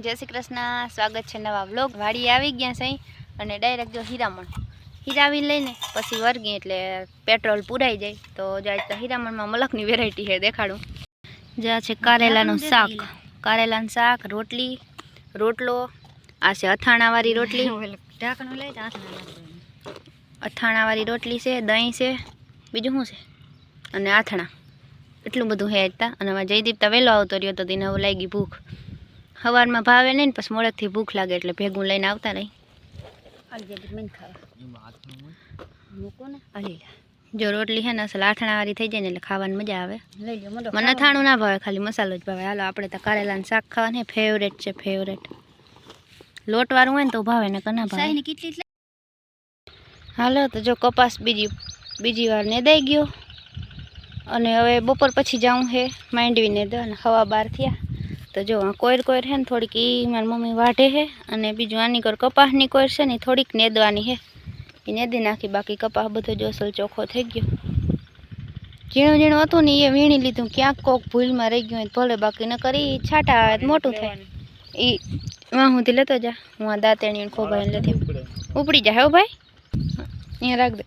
જય શ્રી કૃષ્ણ. સ્વાગત છે નવા વ્લોગ વાડી આવી ગયા છે અને ડાયરેક્ટ જો હીરામણ. હીરાવી લઈને પછી વર્ગી એટલે પેટ્રોલ પુરાઈ જાય. તો જાય તો હીરામણમાં મલકની વેરાયટી છે દેખાડું. જ્યાં છે કારેલાનું શાક. કારેલાનું શાક રોટલી રોટલો. આ છે અથાણાવાળી રોટલી. અથાણાવાળી રોટલી છે દહીં છે બીજું શું છે? અને આથણા. એટલું બધું હે હતા અને જયદીપતા જયદીપ તો વહેલો આવતો રહ્યો તો તેને લાગી ભૂખ. સવારમાં ભાવે નહીં ને પછી મોડેકથી ભૂખ લાગે એટલે ભેગું લઈને આવતા રહી અલગેથી મને ખાવા મૂકો ને અલી જો રોટલી છે ને અસલ આઠણાવાળી થઈ જાય ને એટલે ખાવાની મજા આવે. મને થાણું ના ભાવે ખાલી મસાલો જ ભાવે. હાલો આપણે તો કારેલાનું શાક ખાવાનું ફેવરેટ છે ફેવરેટ લોટવાળું હોય ને તો ભાવે ને કના ભાવે કેટલી હાલો તો જો કપાસ બીજી બીજી વાર ને દઈ ગયો. અને હવે બપોર પછી જાઉં હે માંડવીને દો અને હવા બાર થયા. તો જો, આ કોઈર કોઈર છે ને થોડીક એ મારી મમ્મી વાઢે છે અને બીજું આની કર કપાસની કોઈર છે ને થોડીક નેદવાની છે. એ નેદી નાખી, બાકી કપાસ બધો જો અસલ ચોખ્ખો થઈ ગયો. ઝીણું ઝીણું હતું ને એ વીણી લીધું, ક્યાંક કોક ભૂલમાં રહી ગયું ભલે બાકી ન કરી છાંટા આવે મોટું થાય. એ વાં સુધી લેતો જા, હું આ દાંતેણી ખોભાઈને લેતી ઉપડી જાય હો ભાઈ. અહીંયા રાખ દે.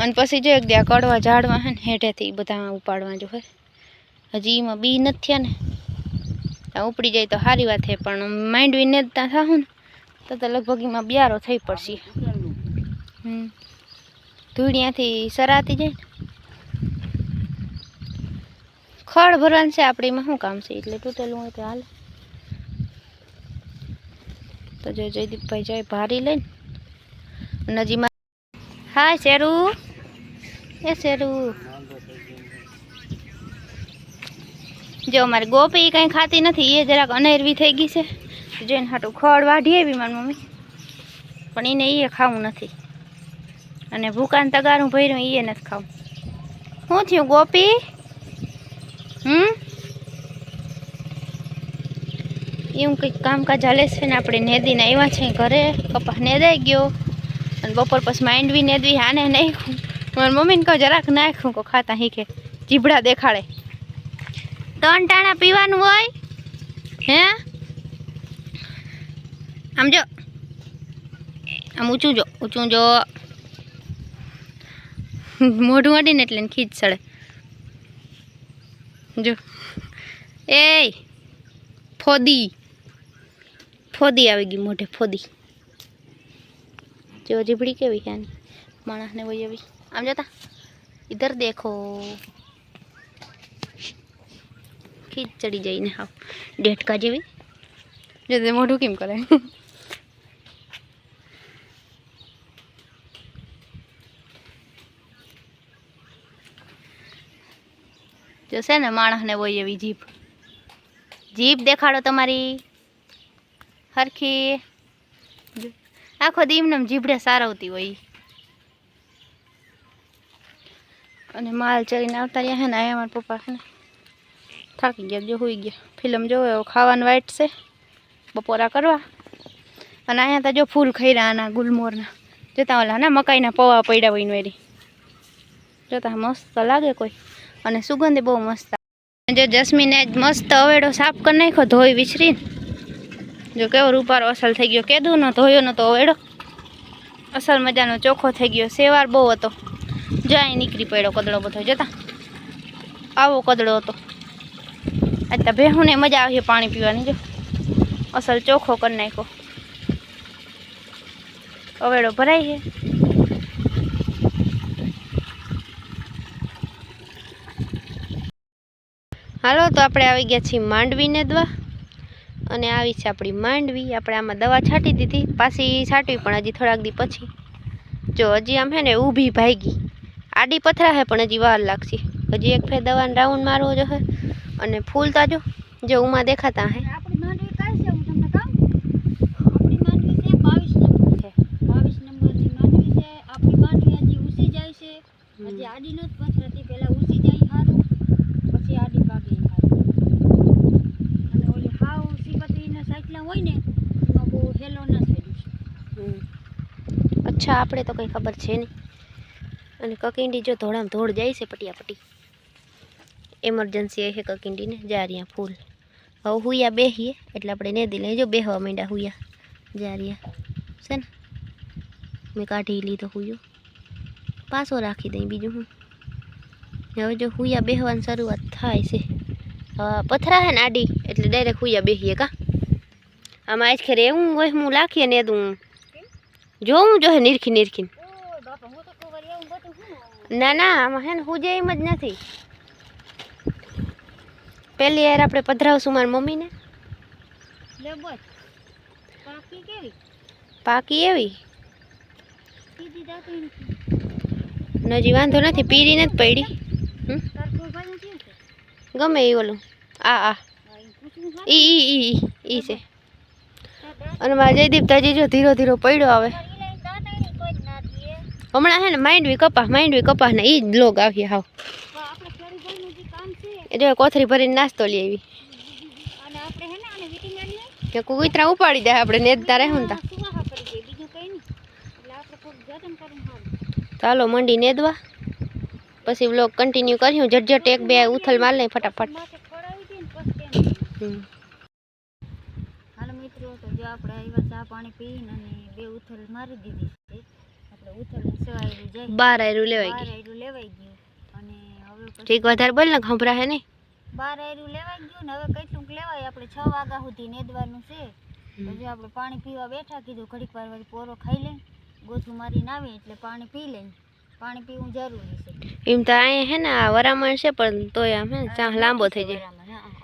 અને પછી જો એક દે આ કડવા ઝાડવા હે ને, હેઠેથી બધા ઉપાડવા જો હજી એમાં બી નથી ને. ઉપડી જાય તો સારી વાત છે, પણ માંડવી ને ત્યાં થાવું ને, તો તો લગભગ એમાં બિયારો થઈ પડશે. હમ. ધૂળિયાથી સરાતી જાય ને. ખડ ભરવાનું છે આપણે એમાં શું કામ છે? એટલે તૂટેલું હોય તો હાલ. તો જો જયદીપભાઈ જાય ભારી લઈને. નજીમાં હા, શેરું. એ શેરુ. જો અમારી ગોપી કંઈ ખાતી નથી, એ જરાક અનેરવી થઈ ગઈ છે. જોઈને હાટું ખડ વાઢી આવી મારી મમ્મી. પણ એને એ ખાવું નથી. અને ભૂકાન તગારું ભર્યું એ નથી ખાવું. શું થયું ગોપી? હમ? એવું કંઈક કામકાજ હાલે છે ને, આપણે નેદીને આવ્યા છે ઘરે. કપાસ નેદાઈ ગયો. અને બપોર પછી માંડવી નેદવી, હાને નાખ્યું મારી મમ્મીને કહું, જરાક નાખ્યું કો ખાતા શીખે જીભડા દેખાડે. ત્રણ ટાણા પીવાનું હોય, હે? આમ જો, આમ ઊંચું જો ઊંચું જો. મોઢું અડીને એટલે ખીચ ચડે જો. એ ફોદી. ફોદી આવી ગઈ મોઢે, ફોદી. જો, જીભડી કેવી છે માણસને વહી આવી આમ જતા ઇધર દેખો. ખીચ ચડી જઈને હા ડેટકા જેવી. જો તે મોઢું કેમ કરે? જો છે ને માણસને હોય એવી જીભ. જીભ દેખાડો તમારી. હરખી. આખો દીમને જીભડે સારવતી હોય. અને માલ ચડીને આવતા રહ્યા હે ને આયા મારા પપ્પા છે ને. થાકી ગયા, જો હોઈ ગયા. ફિલ્મ જોવે ખાવાનું વાઈટ છે. બપોરા કરવા. અને અહીંયા તો જો ફૂલ ખૈરા આના ગુલમોરના. જોતા ઓલા ને મકાઈના પૌવા પડ્યા હોય એરી જોતા મસ્ત લાગે કોઈ. અને સુગંધ બહુ મસ્ત. જો જસ્મીને આજ મસ્ત અવેડો સાફ કરી નાખ્યો, ધોઈ વિસરીને જો કેવો રૂપારો અસલ થઈ ગયો. કેદું ન ધોયો નતો અવેડો. અસલ મજાનો ચોખ્ખો થઈ ગયો. સેવાર બહુ હતો. જાય નીકળી પડ્યો કદળો બધો. જતા? આવો કદળો હતો. આજ તો ભેહુંને મજા આવી પાણી પીવાની, જો. અસલ ચોખ્ખો કરી નાખ્યો. અવેડો ભરાય છે. હાલો, તો આપણે આવી ગયા છીએ માંડવીને દવા. અને આવી છે આપણી માંડવી. આપણે આમાં દવા છાંટી દીધી. પાછી છાંટવી પણ હજી થોડાક દી પછી. જો, હજી આમ હે ને ઊભી ભાગી. આડી પથરા હે પણ હજી વાર લાગશે. હજી એક ફેર દવાનો રાઉન્ડ મારવો જોઈએ અને ફૂલ તાજો જે ઉમાં દેખાતા હે. આપણી માંડવી કાંઈ છે હું તમને કહું? આપણી માંડવી છે બાવીસ નંબર છે. બાવીસ નંબરની માંડવી છે. આપણી માંડવી હજી ઊંચી જાય છે. હજી આડી નથી પથરાતી પહેલાં ઊંચી જાય સારું પછી આડી પાકે સારું અને ઓલી હાવ સીપત્રીના સાયકલા હોય ને તો બહુ હેલો ના હમ. અચ્છા આપણે તો કંઈ ખબર છે નહીં. અને કકિંડી જો ધોળામ ધોળ જાય છે પટિયા પટી એમરજન્સી એ છે કકિંડીને જારિયા ફૂલ. હવે હુયા બેહીએ એટલે આપણે ને લઈએ જો બેહવા માંડ્યા હુયા. જારિયા છે ને? મેં કાઢી લીધો હુયો. પાછો રાખી દઈ બીજું હું. હવે જો હુયા બેહવાની શરૂઆત થાય છે. હવે પથરા હે ને આડી એટલે ડાયરેક્ટ હુયા બેહીએ કા. આમાં આજ ખેર એવું હોય હું લાખીએ ને તું જોવું જો હે નીરખી નીરખી ઓય બાપા હું તો ખબર એવું બધું હું. ના ના આમાં હે ને હુજે એમ જ નથી. પહેલી યાર આપણે પધરાવશું મારી મમ્મીને. પાકી એવી? નજી વાંધો નથી પીરી નથી પડી. છે? ગમે એ ઓલું. આ આ. ઈ ઈ ઈ ઈ છે. અને મારા જયદીપ તાજી જો ધીરો ધીરો પડ્યો આવે હમણાં હે ને માઇન્ડવી કપા માઇન્ડવી કપા ને એ જ લોગ આવીએ હાવ પણ આપણે ખેડૂતોનું જે એટલે કોથરી ભરીને નાસ્તો લઈ આવી. કે કુતરા ઉપાડી દે આપણે નેદતા રહેવું તા નહીં. ચાલો મંડી નેદવા. પછી બ્લોગ કન્ટિન્યુ કર્યું ઝટઝટ એક બે ઉથલ માલ લઈ ફટાફટ. હાલો મિત્રો તો જો આપણે આવ્યા ચા પાણી પીને અને બે ઉથલ મારી દીધી છે. આપણે ઉથલ સવાયેલું જાય. બાર આયરું લેવાઈ આયરું લેવાઈ ગયું. ઠીક વધારે બોલ ને ખંભરા હે નહીં? બાર એરું લેવાઈ ગયું ને હવે કેટલું લેવાય. આપણે છ વાગ્યા સુધી નેદવાનું છે. પછી આપણે પાણી પીવા બેઠા કીધું ઘડીક વાર વળી પોરો ખાઈ લઈને ગોથું મારીને આવી એટલે પાણી પી લઈને પાણી પીવું જરૂરી છે. એમ તો અહીંયા હે ને આ વરામણ છે પણ તોય આમ હે ચાહ લાંબો થઈ જાય.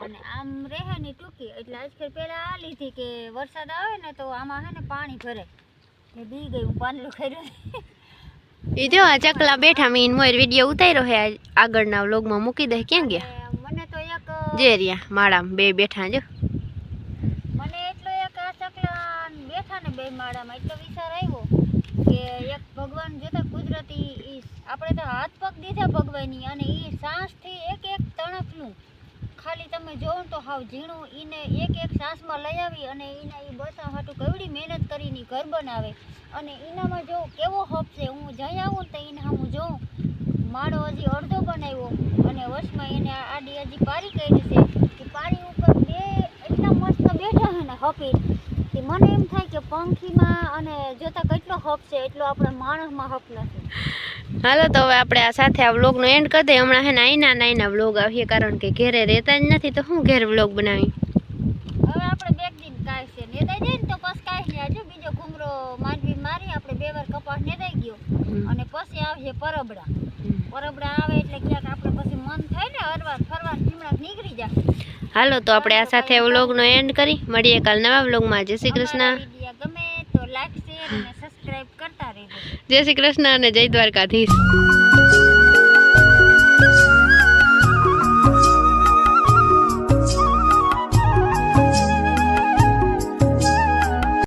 અને આમ રહે ને ટૂંકી એટલે આજકાલ પહેલાં આ લીધી કે વરસાદ આવે ને તો આમાં હે ને પાણી ભરે બી ગયું પાંદડું ખર્યું એ જો આ ચકલા બેઠા મેં મોર વીડિયો ઉતાર્યો હે આગળના વ્લોગમાં મૂકી દે. ક્યાં ગયા? મને તો એક જે રહ્યા માળામાં બે બેઠા જો. મને એટલો એક આ ચકલા બેઠા ને બે માળામાં એટલો વિચાર આવ્યો કે એક ભગવાન જોતા કુદરતી આપણે તો હાથ પગ દીધા ભગવાનની અને એ સાસથી ખાલી તમે જોવો તો હાવ ઝીણું. એને એક એક સાસમાં લઈ આવી અને એના એ બસા હાટું કેવડી મહેનત કરીને ઘર બનાવે. અને એનામાં જો કેવો હપ છે, હું જઈ આવું તો એને હું જોઉં માળો હજી અડધો બનાવ્યો અને વર્ષમાં એને આડી હજી પારી કરી છે. કે પારી ઉપર બે એટલા મસ્ત બેઠા છે ને હપી કે મને એમ થાય કે પંખીમાં અને જોતા કેટલો હપ છે એટલો આપણે માણસમાં હપ નથી. હાલો તો હવે આપણે આ સાથે આ વ્લોગનો એન્ડ કરી દઈએ. હમણાં હે ને આઈના નાઈના વ્લોગ આવીએ કારણ કે ઘેરે રહેતા જ નથી તો શું ઘેર વ્લોગ બનાવી? હવે આપણે બે દિન કાંઈ છે. નેદાઈ જાય ને તો પછી કાંઈ નહીં. આજુ બીજો ઘૂમરો માંડવી મારી આપણે બે વાર કપાસ નેદાઈ ગયો. અને પછી આવશે પરબડા. પરબડા આવે એટલે ક્યાંક આપણે પછી મન થાય ને હરવા ફરવા ઠીમડા નીકળી જાય. હાલો તો આપણે આ સાથે વ્લોગનો એન્ડ કરી. મળીએ કાલ નવા વ્લોગમાં જય શ્રી કૃષ્ણ. અમારા વીડિયો ગમે તો લાઈક શેર અને સબસ્ક્રાઇબ કરતા રહેજો. જય શ્રી કૃષ્ણ અને જય દ્વારકાધીશ.